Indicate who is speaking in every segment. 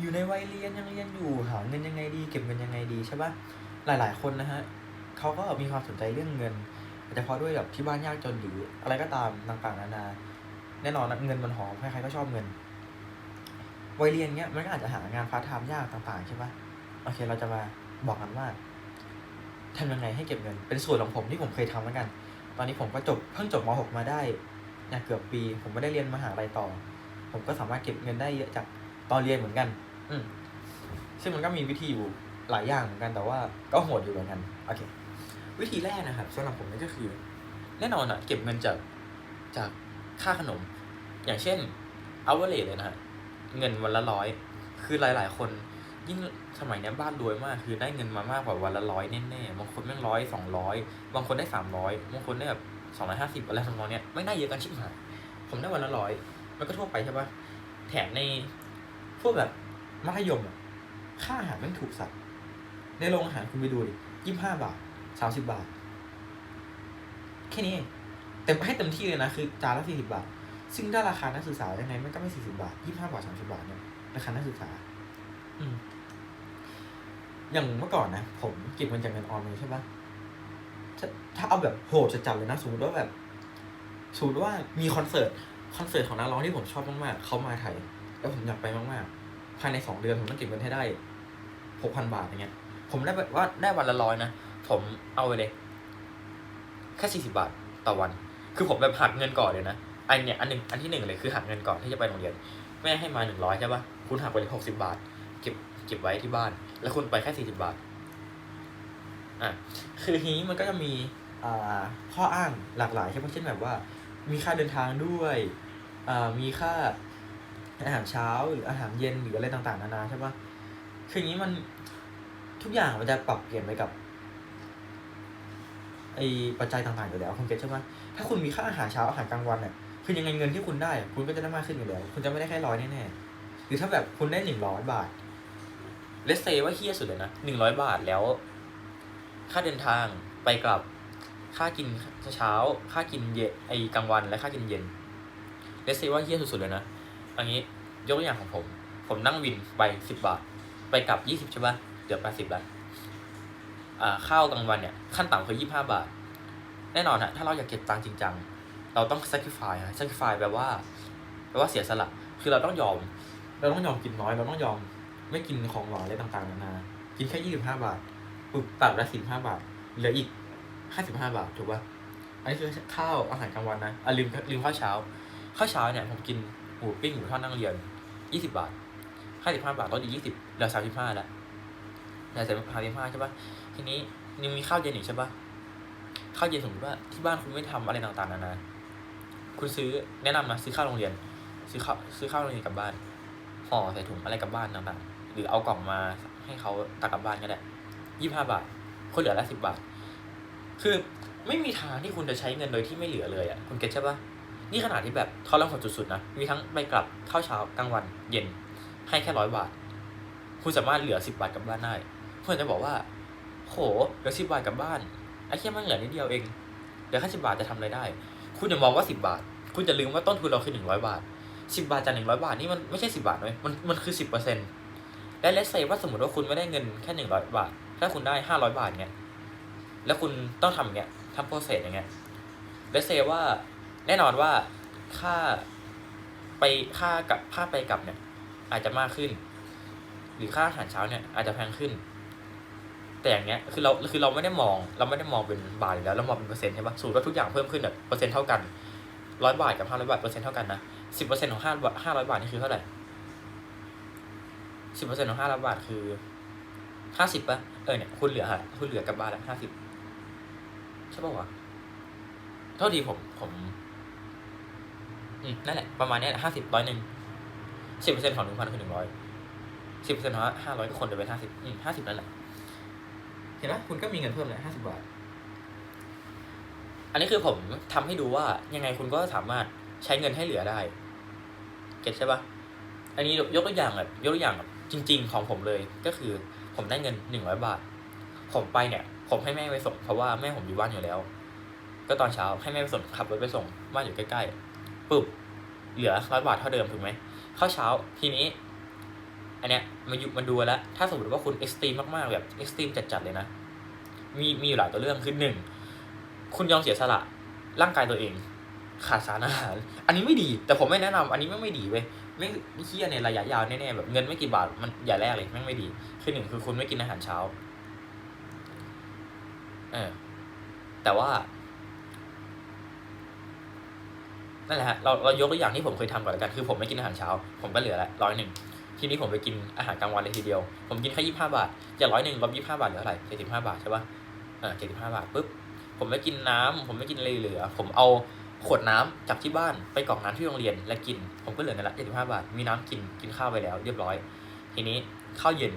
Speaker 1: อยู่ในวัยเรียนยังเรียนอยู่หาเงินยังไงดี เก็บเงินยังไงดีใช่ปะหลาย ๆ คนนะฮะเขาก็มีความสนใจเรื่องเงินอาจจะเพราะด้วยแบบที่บ้านยากจนหรืออะไรก็ตามต่างๆนานา แน่นอนนะเงินมันหอมใครๆก็ชอบเงิน วัยเรียนเนี้ยมันก็อาจจะหางานพาร์ทไทม์ยากต่างๆใช่ปะโอเคเราจะมาบอกกันว่าทำยังไงให้เก็บเงิน เป็นสูตรของผมที่ผมเคยทำแล้วกัน ตอนนี้ผมก็จบเพิ่งจบม .6 มาได้เนี่ยเกือบปี ผมไม่ได้เรียนมหาลัยต่อ ผมก็สามารถเก็บเงินได้เยอะจาก ตอนเรียนเหมือนกัน อืมซึ่งมันก็มีวิธีอยู่หลายอย่างเหมือนกันแต่ว่าก็โหดอยู่เหมือนกันโอเควิธีแรกนะครับสำหรับผมนี่ก็คือ แน่นอนอะเก็บเงินจากจากค่าขนม อย่างเช่นเอาเวอร์เลเลยนะฮะเงินวันละร้อยคือหลาย ๆ คนยิ่งสมัยเนี้ยบ้านรวยมาก คือได้เงินมามากกว่าวันละร้อยแน่ๆบางคนแม่งร้อยสองร้อยบางคนได้สามร้อยบางคนได้แบบสองร้อยห้าสิบอะไรทำนองเนี้ยไม่ได้เยอะกันชิบหายผมได้วันละร้อยมันก็ทั่วไปใช่ปะแถมใน พวกแบบมัธยมอะค่าอาหารม่งถูกสัตว์ในโรงอาหารคุณไปดูดิยี่ห้าบาทสามสิบาท แค่นี้เต็มให้เต็มที่เลยนะ คือจานละสี่สิบาท ซึ่งถ้าราคานักศึกษายังไงมันก็ไม่สี่สิบาทยี่ห้าบาทสามสิบาทเนี่ยราคานักศึกษา อืม อย่างเมื่อก่อนนะ ผมเก็บเงินจากเงินออมเลยใช่ปะถ้าถ้าเอาแบบโหดจัดเลยนะสมมติว่าแบบสมมติว่ามีคอนเสิร์ตคอนเสิร์ตของนักร้องที่ผมชอบมากๆเขามาไทย แล้วผมอยากไปมากๆภายในสองเดือนผมต้องเก็บเงินให้ได้หกพันบาทอย่างเงี้ย ผมได้แบบว่าได้วันละร้อยนะผมเอาไปเลย แค่สี่สิบาทต่อวัน คือผมแบบหักเงินก่อนเลยนะอันเนี้ยอันหนึ่งอันที่หนึ่งเลยคือหักเงินก่อนที่จะไปโรงเรียน แม่ให้มาหนึ่งร้อยใช่ปะคุณหักไปเลยหกสิบาท เก็บเก็บไว้ที่บ้าน แล้วคุณไปแค่สี่สิบาทอะคือทีนี้มันก็จะมีอ่าข้ออ้างหลากหลายใช่ปะเช่นแบบว่า มีค่าเดินทางด้วยอ่ามีค่า อาหารเช้าหรืออาหารเย็นหรืออะไรต่างๆนานาใช่ปะคืออย่างนี้มันทุกอย่างมันจะปรับเปลี่ยนไปกับไอปัจจัยต่างๆอยู่แล้วคุณเก็ตใช่ไหมถ้าคุณมีค่าอาหารเช้าอาหารกลางวันเนี่ยคือยังไงเงินที่คุณได้ คุณก็จะได้มากขึ้นอยู่แล้ว คุณจะไม่ได้แค่ร้อยแน่ๆหรือถ้าแบบคุณได้หนึ่งร้อยบาทเลสเซว่าเฮี้ยสุดเลยนะหนึ่งร้อยบาทแล้ว ค่าเดินทางไปกลับ ค่ากินเช้า ค่ากินเย็นไอกลางวันและค่ากินเย็นเลสเซว่าเฮี้ยสุดๆเลยนะ อันนี้ยกตัวอย่างของผม ผมนั่งวินไปสิบบาท ไปกลับยี่สิบใช่ปะเดี๋ยวแปดสิบแล้วอ่าข้าวกลางวันเนี่ยขั้นต่ำคือยี่ห้าบาท แน่นอนฮะถ้าเราอยากเก็บตังค์จริงจังเราต้อง sacrifice นะ sacrifice แปลว่าแปลว่าเสียสละ คือเราต้องยอม เราต้องยอมกินน้อย เราต้องยอม ไม่กินของหวานอะไรต่างๆนานา กินแค่ยี่สิบห้าบาทปุ๊บตัดละสิบห้าบาท เหลืออีกห้าสิบห้าบาท ถูกปะอันนี้คือข้าวอาหารกลางวันนะอะลืมลืมข้าวเช้า ข้าวเช้าเนี่ยผมกิน หมูปิ้งหมูทอดนั่งเรียนยี่สิบาทห้าสิบห้าบาทลดอีกยี่สิบเหลือสามสิบห้าแล้วเหลือสามสิบห้าใช่ป่ะทีนี้ยังมีข้าวเย็นอีกใช่ปะข้าวเย็นสมมติว่าที่บ้านคุณไม่ทำอะไรต่างๆนานาคุณซื้อแนะนำนะซื้อข้าวโรงเรียน ซื้อข้าวซื้อข้าวโรงเรียนกลับบ้านห่อใส่ถุงอะไรกลับบ้านต่างๆหรือเอากล่องมาให้เขาตักกลับบ้านก็ได้ยี่ห้าบาทคนเหลือละสิบบาท คือไม่มีทางที่คุณจะใช้เงินโดยที่ไม่เหลือเลยอะคุณเก็ตใช่ปะ นี่ขนาดที่แบบทรหดสุดๆนะมีทั้งไปกลับข้าวเช้ากลางวันเย็น ให้แค่ร้อยบาท คุณสามารถเหลือสิบบาทกลับบ้านได้เพื่อนจะบอกว่า โหเหลือสิบบาทกลับบ้านไอ้แค่มันเหลือนิดเดียวเองเหลือแค่สิบาทจะทำอะไรได้ คุณอย่ามองว่าสิบบาท คุณจะลืมว่าต้นทุนเราคือหนึ่งร้อยบาทสิบาทจากหนึ่งร้อยบาทนี่มันไม่ใช่สิบาทเลยมันมันคือสิบเปอร์เซ็นต์และเลสเซว่าสมมติว่าคุณไม่ได้เงินแค่หนึ่งร้อยบาท ถ้าคุณได้ห้าร้อยบาทเงี้ยแล้วคุณต้องทำอย่างเงี้ยทำโปรเซสอย่างเงี้ยเลสเซว่า แน่นอนว่าค่าไปค่ากับค่าไปกลับเนี่ย อาจจะมากขึ้น หรือค่าอาหารเช้าเนี่ยอาจจะแพงขึ้น แต่อย่างเงี้ยคือเราคือเราไม่ได้มอง เราไม่ได้มองเป็นบาทอยู่แล้วเรามองเป็นเปอร์เซ็นต์ใช่ปะสูตรว่าทุกอย่างเพิ่มขึ้นแบบเปอร์เซ็นต์เท่ากันร้อยบาทกับห้าร้อยบาทเปอร์เซ็นต์เท่ากันนะสิบเปอร์เซ็นต์ของห้าห้าร้อยบาทนี่คือเท่าไหร่สิบเปอร์เซ็นต์ของห้าร้อยบาทคือห้าสิบปะเออเนี่ยคุณเหลือฮะคุณเหลือกลับบ้านแล้วห้าสิบใช่ปะวะโทษทีผมผม นั่นแหละ ประมาณนี้ยห้าสิบร้อยหนึ่งสิบเปอร์เซ็นต์ของหนึ่งพันคือหนึ่งร้อยสิบเปอร์เซ็นต์ของห้าร้อยก็คนจะเป็นห้าสิบห้าสิบนั่นแหละ เห็นไหมคุณก็มีเงินเพิ่มเลยห้าสิบบาท อันนี้คือผมทำให้ดูว่ายังไงคุณก็สามารถใช้เงินให้เหลือได้ เก็ตใช่ปะอันนี้ยกตัวอย่างแบบยกตัวอย่างแบบจริง ๆ ของผมเลยก็คือผมได้เงินหนึ่งร้อยบาท ผมไปเนี่ย ผมให้แม่ไปส่งเพราะว่าแม่ผมอยู่บ้านอยู่แล้ว ก็ตอนเช้าให้แม่ไปส่งขับรถไปส่งบ้านอยู่ใกล้ๆ ปุ๊บเหลือร้อยบาทเท่าเดิมถูกไหมข้าวเช้าทีนี้ อันเนี้ยมาอยู่มาดูแล้ว ถ้าสมมติว่าคุณเอ็กซ์ตรีมมากๆแบบเอ็กซ์ตรีมจัดๆเลยนะ มีมีอยู่หลายตัวเรื่องคือหนึ่งคุณยอมเสียสละร่างกายตัวเอง ขาดสารอาหาร อันนี้ไม่ดี แต่ผมไม่แนะนำอันนี้ไม่ไม่ดีเว้ยไม่เฮี้ยในระยะยาวแน่ๆแบบเงินไม่กี่บาทมันอย่าแรกเลยแม่งไม่ดีคือหนึ่งคือคุณไม่กินอาหารเช้าเออแต่ว่า นั่นแหละฮะเราเรายกตัวอย่างที่ผมเคยทำก่อนแล้วกันคือผมไม่กินอาหารเช้า ผมก็เหลือละร้อยหนึ่งทีนี้ผมไปกินอาหารกลางวันเลยทีเดียว ผมกินแค่ยี่ห้าบาทจากร้อยหนึ่งลบยี่ห้าบาทเหลือเท่าไหร่เจ็ดสิบห้าบาทใช่ปะเออเจ็ดสิบห้าบาทปุ๊บผมไม่กินน้ำผมไม่กินอะไรเหลือ ผมเอาขวดน้ำจากที่บ้านไปกรอกน้ำที่โรงเรียนและกิน ผมก็เหลือในละเจ็ดสิบห้าบาท มีน้ำกินกินข้าวไปแล้ว เรียบร้อย ทีนี้ข้าวเย็น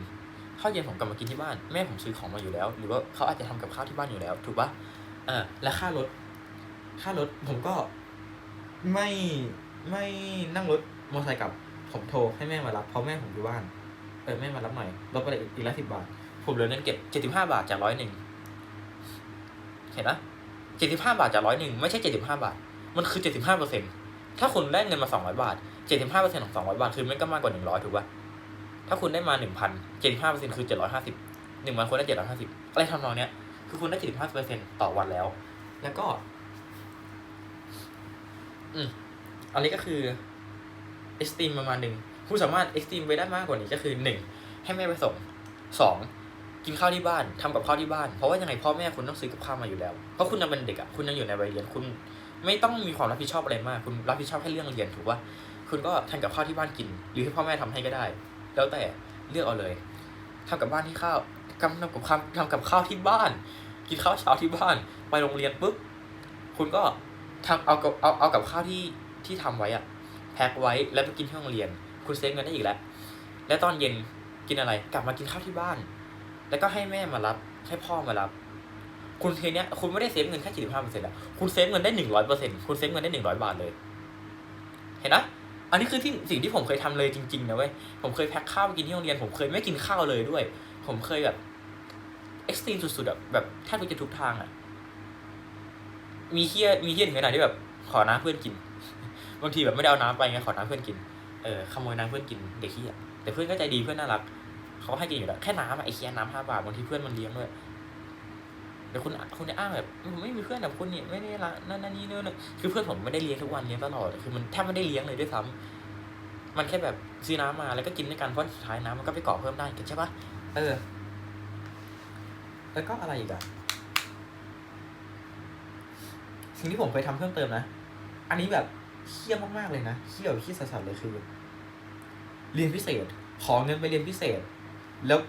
Speaker 1: ข้าวเย็นผมกลับมากินที่บ้านแม่ผมซื้อของมาอยู่แล้ว หรือว่าเขาอาจจะทำกับข้าวที่บ้านอยู่แล้ว ถูกปะเออและค่ารถค่ารถผมก็ ไม่ไม่นั่งรถมอเตอร์ไซค์กลับ ผมโทรให้แม่มารับเพราะแม่ผมอยู่บ้าน เออแม่มารับหม่อยลดไปอีกละสิบบาท ผมเหลือเงินเก็บเจ็ดสิบห้าบาทจากร้อยหนึ่งเห็นนะเจ็ดสิบห้าบาทจากร้อยหนึ่งไม่ใช่เจ็ดสิบห้าบาท มันคือเจ็ดสิบห้าเปอร์เซ็นต์ถ้าคุณได้เงินมาสองร้อยบาทเจ็ดสิบห้าเปอร์เซ็นต์ของสองร้อยบาทคือมันก็มากกว่าหนึ่งร้อยถูกป่ะถ้าคุณได้มาหนึ่งพันเจ็ดสิบห้าเปอร์เซ็นต์คือเจ็ดร้อยห้าสิบหนึ่งวันคุณได้เจ็ดร้อยห้าสิบอะไรทำนองเนี้ยคือคุณได้เจ็ดสิบห้าเปอร์เซ็นต่อวันแล้ว แล้วก็ อืมอันนี้ก็คือ extreme ประมาณหนึ่งคุณสามารถ extreme ไปได้มากกว่านี้ก็คือหนึ่งให้แม่ไปส่งสองกินข้าวที่บ้านทำกับข้าวที่บ้าน เพราะว่ายังไงพ่อแม่คุณต้องซื้อกับข้าวมาอยู่แล้ว เพราะคุณยังเป็นเด็กอะคุณยังอยู่ในวัยเรียนคุณ ไม่ต้องมีความรับผิดชอบอะไรมาก คุณรับผิดชอบแค่เรื่องเรียนถูกป่ะคุณก็ทำกับข้าวที่บ้านกิน หรือให้พ่อแม่ทำให้ก็ได้ แล้วแต่เลือกเอาเลยทำกับบ้านที่ข้าวทำกับข้าวทำกับข้าวที่บ้าน กินข้าวเช้าที่บ้าน ไปโรงเรียนปุ๊บคุณก็ ทำเอากับเอาเอากับข้าวที่ที่ทำไว้อะแพ็คไว้แล้วไปกินที่โรงเรียน คุณเซฟเงินได้อีกแล้ว แล้วตอนเย็นกินอะไร กลับมากินข้าวที่บ้าน แล้วก็ให้แม่มารับ ให้พ่อมารับ คุณเทเนี้ยคุณไม่ได้เซฟเงินแค่สี่สิบห้าเปอร์เซ็นต์อะคุณเซฟเงินได้หนึ่งร้อยเปอร์เซ็นต์คุณเซฟเงินได้หนึ่งร้อยบาทเลย เห็นนะอันนี้คือที่สิ่งที่ผมเคยทำเลยจริงๆนะเว้ย ผมเคยแพ็คข้าวกินที่โรงเรียน ผมเคยไม่กินข้าวเลยด้วย ผมเคยแบบเอ็กซ์ตรีมสุดๆอะแบบแทบจะทุกทางอะ มีเฮี้ยมีเฮี้ยถึงขนาดที่แบบขอน้ำเพื่อนกิน บางทีแบบไม่ได้เอาน้ำไปไงขอน้ำเพื่อนกินเออขโมยน้ำเพื่อนกินเด็กเฮี้ยแต่เพื่อนก็ใจดีเพื่อนน่ารักเขาให้กินอยู่แล้วแค่น้ำอะไอ้เคียน้ำห้าบาทบางทีเพื่อนมันเลี้ยงด้วยเดี๋ยวคุณคุณจะอ้างแบบไม่มีเพื่อนแบบคุณเนี่ยไม่ได้ละนั่นนั่นนี่นู่นคือเพื่อนผมไม่ได้เลี้ยงทุกวันเลี้ยงตลอดคือมันแทบไม่ได้เลี้ยงเลยด้วยซ้ำมันแค่แบบซื้อน้ำมาแล้วก็กินด้วยกันเพราะสุดท้ายน้ำมันก็ไปก่อเพิ่มได้กันใช่ปะเออ แล้วก็อะไรอีกอะ สิ่งที่ผมเคยทำเพิ่มเติมนะ อันนี้แบบเคี้ยมากๆเลยนะเคี้ยวเคี้สัสๆเลยคือ เรียนพิเศษ ขอเงินไปเรียนพิเศษ แล้ว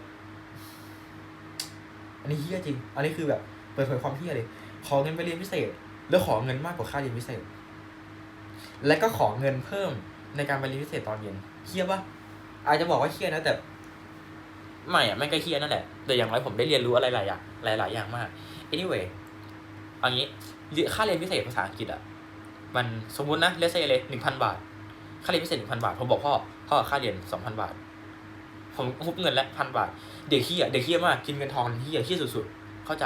Speaker 1: อันนี้เฮี้ยจริง อันนี้คือแบบเปิดเผยความเฮี้ยเลย ขอเงินไปเรียนพิเศษ แล้วขอเงินมากกว่าค่าเรียนพิเศษ และก็ขอเงินเพิ่มในการไปเรียนพิเศษตอนเย็นเฮี้ยปะอาจจะบอกว่าเฮี้ยนะแต่ไม่อะไม่งก็เฮี้ยนั่นแหละแต่อย่างไรผมได้เรียนรู้อะไรหลายอย่างหลายๆอย่างมาก anyway เอางี้ค่าเรียนพิเศษภาษาอังกฤษอะมันสมมุตินะเลเซเลยหนึ่งพันบาท ค่าเรียนพิเศษหนึ่งพันบาทผมบอกพ่อพ่อค่าเรียนสองพันบาท ผมฮุบเงินแล้วพันบาท เด็กเฮียเด็กเฮียมากกินเงินทองเฮียเฮียสุดๆ เข้าใจ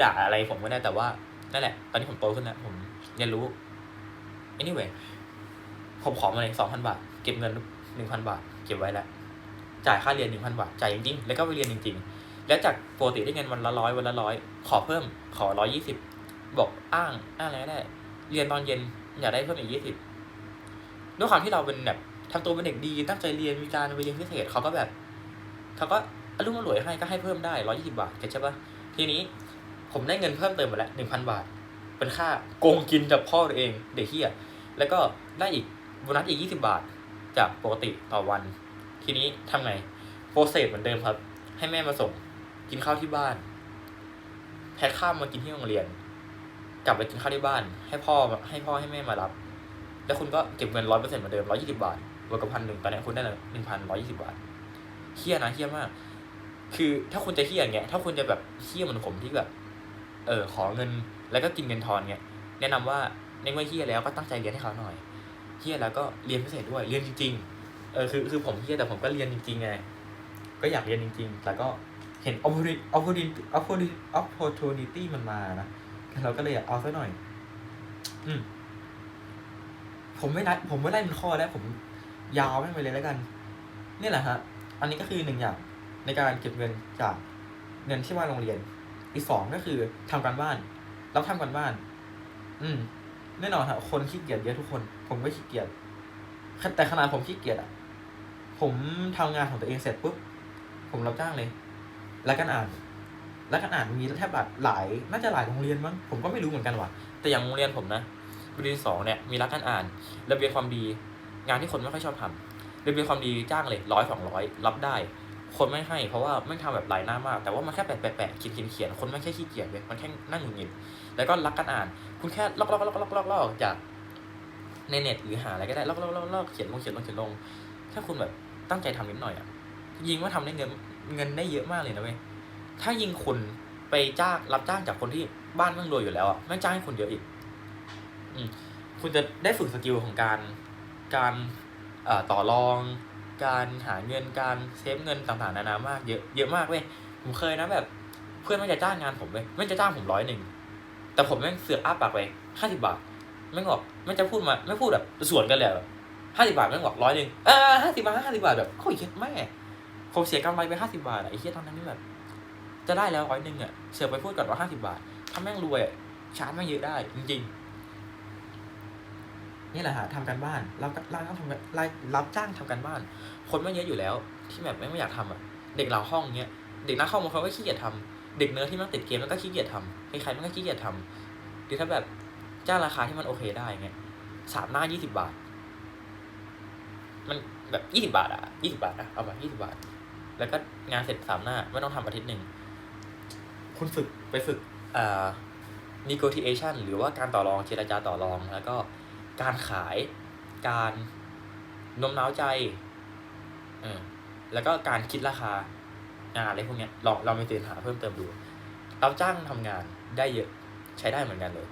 Speaker 1: ด่าอะไรผมก็ได้แต่ว่านั่นแหละ ตอนนี้ผมโตขึ้นแล้วผมเรียนรู้ anyway ผมขอมาเลยสองพันบาท เก็บเงินหนึ่งพันบาท เก็บไว้แล้วจ่ายค่าเรียนหนึ่งพันบาท จ่ายจริงๆ แล้วก็ไปเรียนจริง ๆ แล้วจากปกติได้เงินวันละร้อยวันละร้อยขอเพิ่มขอร้อยยี่สิบบอกอ้างอ้างอะไรก็ได้ เรียนตอนเย็นอยากได้เพิ่มอีกยี่สิบด้วยความที่เราเป็นแบบทำตัวเป็นเด็กดีตั้งใจเรียนมีการไปเรียนพิเศษเขาก็แบบเขาก็อรุ่มอร่วยให้ก็ให้เพิ่มได้ร้อยยี่สิบาทเข้าใช่ปะทีนี้ผมได้เงินเพิ่มเติมมาแล้วหนึ่งพันบาท เป็นค่าโกงกินจากพ่อตัวเองเด็กเฮียแล้วก็ได้อีกโบนัสอีกยี่สิบาท จากปกติต่อวัน ทีนี้ทำไงโปรเซสเหมือนเดิมครับ ให้แม่มาส่ง กินข้าวที่บ้าน แพ็คข้าวมากินที่โรงเรียน กลับไปกินข้าวที่บ้าน ให้พ่อให้พ่อให้แม่มารับ แล้วคุณก็เก็บเงินร้อยเปอร์เซ็นต์เหมือนเดิมร้อยยี่สิบาทบวกกับพันหนึ่งตอนนี้คุณได้หนึ่งพันร้อยยี่สิบาทเฮี้ยนะเฮี้ยมาก คือถ้าคุณจะเฮี้ยอย่างเงี้ย ถ้าคุณจะแบบเฮี้ยเหมือนผมที่แบบ เออขอเงินแล้วก็กินเงินทอนเงี้ย แนะนำว่าในเมื่อเฮี้ยแล้วก็ตั้งใจเรียนให้เขาหน่อยเฮี้ยแล้วก็เรียนพิเศษด้วยเรียนจริง ๆ เออคือคือผมเฮี้ยแต่ผมก็เรียนจริงๆไงก็อยากเรียนจริง ๆ แต่ก็ เห็น opportunity opportunity opportunity opportunity มันมานะเราก็เลยเอาซะหน่อย อืม ผมไม่นัด ผมไม่ไล่มันข้อแล้ว ผมยาวไม่ไปเลยแล้วกัน นี่แหละฮะ อันนี้ก็คือหนึ่งอย่างในการเก็บเงินจากเงินที่ว่าโรงเรียน อีกสองก็คือทำการบ้าน รับทำการบ้าน อืม แน่นอนครับคนขี้เกียจเยอะทุกคน ผมก็ขี้เกียจ แต่ขนาดผมขี้เกียจอะผมทำงานของตัวเองเสร็จปุ๊บ ผมรับจ้างเลย แล้วกันอ่าน แล้วกันอ่านมีแทบแบบหลายน่าจะหลายโรงเรียนมั้งผมก็ไม่รู้เหมือนกันว่ะแต่อย่างโรงเรียนผมนะปีที่สองเนี่ยมีรักการอ่าน ระเบียบความดี งานที่คนไม่ค่อยชอบทำระเบียบความดีจ้างเลยร้อยสองร้อยรับได้ คนไม่ให้เพราะว่าไม่ทำแบบหลายหน้ามาก แต่ว่ามันแค่แปะแปะเขียนเขียนเขียนคนไม่แค่ขี้เกียจเลยมันแค่นั่งหงุดหงิดแล้วก็รักการอ่าน คุณแค่ลอกลอกลอกลอกลอกลอกจากในเน็ตหรือหาอะไรก็ได้ลอกลอกลอกลอกเขียนลงเขียนลงเขียนลงถ้าคุณแบบตั้งใจทำนิดหน่อยอะยิงว่าทำได้เงิน เงินได้เยอะมากเลยนะเว้ย ถ้ายิงคุณไปจ้างรับจ้างจากคนที่บ้านมั่งรวยอยู่แล้วอะไม่จ้างให้คุณเยอะอีก อืมคุณจะได้ฝึกสกิลของการการอ่อต่อรอง การหาเงินการเซฟเงินต่างๆนานามากเยอะเยอะมากเว้ยผมเคยนะแบบ เพื่อนไม่จะจ้างงานผมเว้ยไม่จะจ้างผมร้อยหนึ่งแต่ผมแม่งเสือกอ้าปากไปห้าสิบาทแม่งบอกแม่จะพูดมา ไม่พูดแบบสวนกันเลยแบบห้าสิบาทแม่งบอกร้อยหนึ่งเออห้าสิบาทห้าสิบาทแบบโอ้ยเหี้ยแม่ ผมเสียกำไรไปห้าสิบาทไอ้เหี้ยตอนนั้นนี่แบบ จะได้แล้วร้อยหนึ่งอะเสือไปพูดก่อนว่าห้าสิบาท ถ้าแม่งรวยชาร์จแม่งเยอะได้ จริงๆ นี่แหละฮะทำการบ้านรับรับทำรับรับจ้างทำการบ้าน คนไม่เยอะอยู่แล้ว ที่แบบไม่อยากทำอะเด็กเหล่าห้องเนี้ยเด็กหน้าห้องบางคนก็ขี้เกียจทำเด็กเนื้อที่มันติดเกมแล้วก็ขี้เกียจทำใครๆมันก็ขี้เกียจทำหรือถ้าแบบจ้างราคาที่มันโอเคได้เงี้ยสามหน้ายี่สิบาท มันแบบยี่สิบาทอะยี่สิบาทอะเอาไปยี่สิบาท แล้วก็งานเสร็จสามหน้า ไม่ต้องทำอาทิตย์หนึ่ง คุณฝึกไปฝึกอ่า negotiation หรือว่าการต่อรองเจรจาต่อรอง แล้วก็การขายการโน้มน้าวใจเออแล้วก็การคิดราคางานอะไรพวกเนี้ยลองเราไปตื่นหาเพิ่มเติมดูรับจ้างทำงานได้เยอะใช้ได้เหมือนกันเลย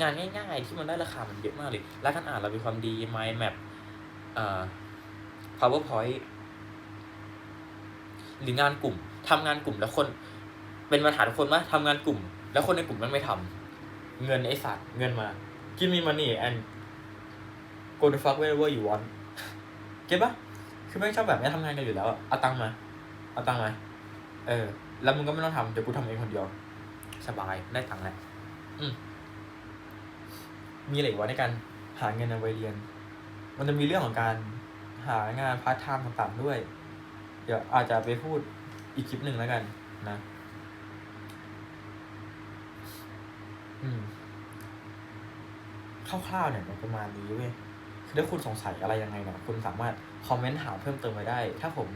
Speaker 1: งานง่ายๆ ที่มันได้ราคามันเยอะมากเลย แล้วการอ่านเรามีความดี mind map อ่า powerpoint หรืองานกลุ่มทำงานกลุ่มแล้วคน เป็นปัญหาทุกคนว่าทำงานกลุ่ม แล้วคนในกลุ่มมันไม่ทำเงินไอ้สัตว์เงินมา give me money and go to fuck wherever you want เก็ตปะคือไม่ชอบแบบนี้ทำงานกันอยู่แล้วอะเอาตังค์มาเอาตังค์มาเออ แล้วมึงก็ไม่ต้องทำเดี๋ยวกูทำเองคนเดียว สบายได้ตังค์แล้วอืมมีอะไรอีกวะในการหาเงินเอาไว้เรียน มันจะมีเรื่องของการหางานพาร์ทไทม์ต่างๆด้วย เดี๋ยวอาจจะไปพูดอีกคลิปหนึ่งแล้วกันนะ อืมคร่าวๆเนี่ยมันประมาณนี้เว้ยคือถ้าคุณสงสัยอะไรยังไงเนี่ยคุณสามารถคอมเมนต์ถามเพิ่มเติมไว้ได้ ถ้าผม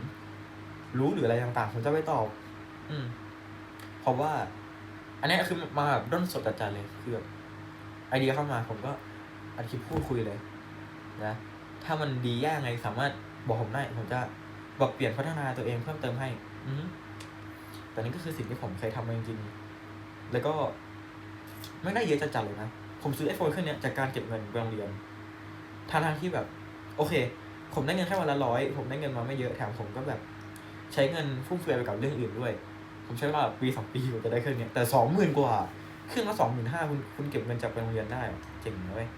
Speaker 1: รู้หรืออะไรต่างๆผมจะไปตอบ อืม เพราะว่า อันนี้คือมาแบบด้นสดจัดๆเลยคือแบบไอเดียเข้ามาผมก็อัดคลิปพูดคุยเลย นะ ถ้ามันดีแย่ไงสามารถบอกผมได้ผมจะ บอกเปลี่ยนพัฒนาตัวเองเพิ่มเติมให้ อือแต่นี่ก็คือสิ่งที่ผมเคยทำมาจริงๆแล้วก็ไม่ได้เยอะจัดๆเลยนะ ผมซื้อไอโฟนเครื่องนี้จากการเก็บเงินไปโรงเรียนทางทางที่แบบ โอเค ผมได้เงินแค่วันละร้อย ผมได้เงินมาไม่เยอะ แถมผมก็แบบ ใช้เงินฟุ่มเฟือยไปกับเรื่องอื่นด้วย ผมใช้เวลาปีสองปีกว่าจะได้เครื่องนี้แต่สองหมื่นกว่า เครื่องละสองหมื่นห้าคุณคุณเก็บเงินจากไปโรงเรียนได้อเจ๋งเว้ย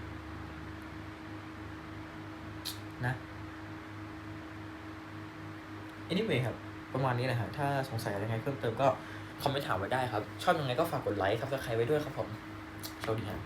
Speaker 1: นะ anyway ครับ ประมาณนี้แหละฮะถ้าสงสัยอะไรไงเพิ่มเติมก็คอมเมนต์ถามไว้ได้ครับ ชอบยังไงก็ฝากกดไลค์ครับสไครไว้ด้วยครับผมโชคดีครับ